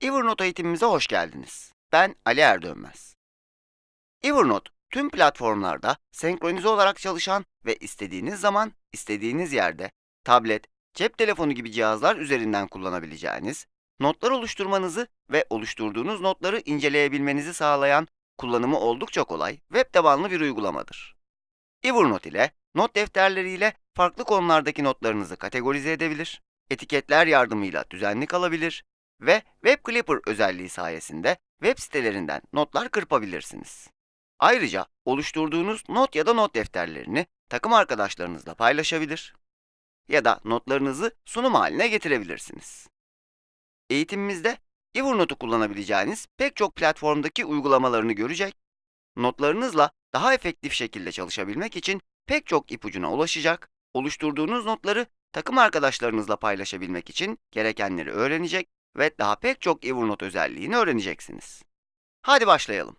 Evernote eğitimimize hoş geldiniz. Ben Ali Erdönmez. Evernote, tüm platformlarda senkronize olarak çalışan ve istediğiniz zaman, istediğiniz yerde, tablet, cep telefonu gibi cihazlar üzerinden kullanabileceğiniz, notlar oluşturmanızı ve oluşturduğunuz notları inceleyebilmenizi sağlayan kullanımı oldukça kolay, web tabanlı bir uygulamadır. Evernote ile not defterleriyle farklı konulardaki notlarınızı kategorize edebilir, etiketler yardımıyla düzenli kalabilir ve Web Clipper özelliği sayesinde web sitelerinden notlar kırpabilirsiniz. Ayrıca oluşturduğunuz not ya da not defterlerini takım arkadaşlarınızla paylaşabilir ya da notlarınızı sunum haline getirebilirsiniz. Eğitimimizde Evernote'u kullanabileceğiniz pek çok platformdaki uygulamalarını görecek, notlarınızla daha efektif şekilde çalışabilmek için pek çok ipucuna ulaşacak, oluşturduğunuz notları takım arkadaşlarınızla paylaşabilmek için gerekenleri öğrenecek ve daha pek çok Evernote özelliğini öğreneceksiniz. Hadi başlayalım.